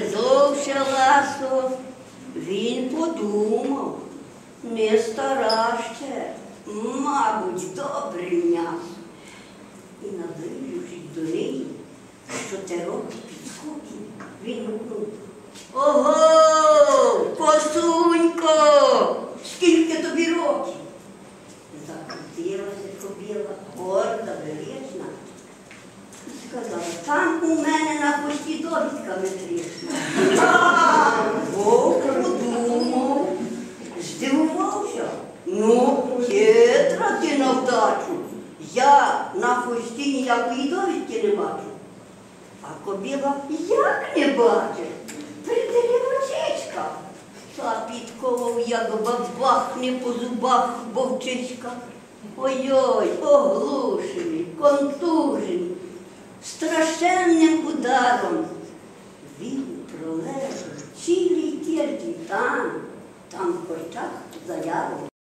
розв'язавши ласо, він подумав, не стара мабуть, добре м'ясо. І наближившись до неї, що те робить підскоків, він гукнув. Ого, косунько, скільки тобі років? Закрутилася кобіла, сказала, там у мене на хвості довідка метрична. Вовк подумав, здивувався. Ну, хитра ти на вдачу. Я на хвості ніякої довідки не бачу. А кобіла як не бачить? Придалі очечка. Та підковав, як бабахне по зубах вовчичка. Ой-ой, оглушений, страшенним. Він пролежав цілий тиждень там, там в корчах за яром.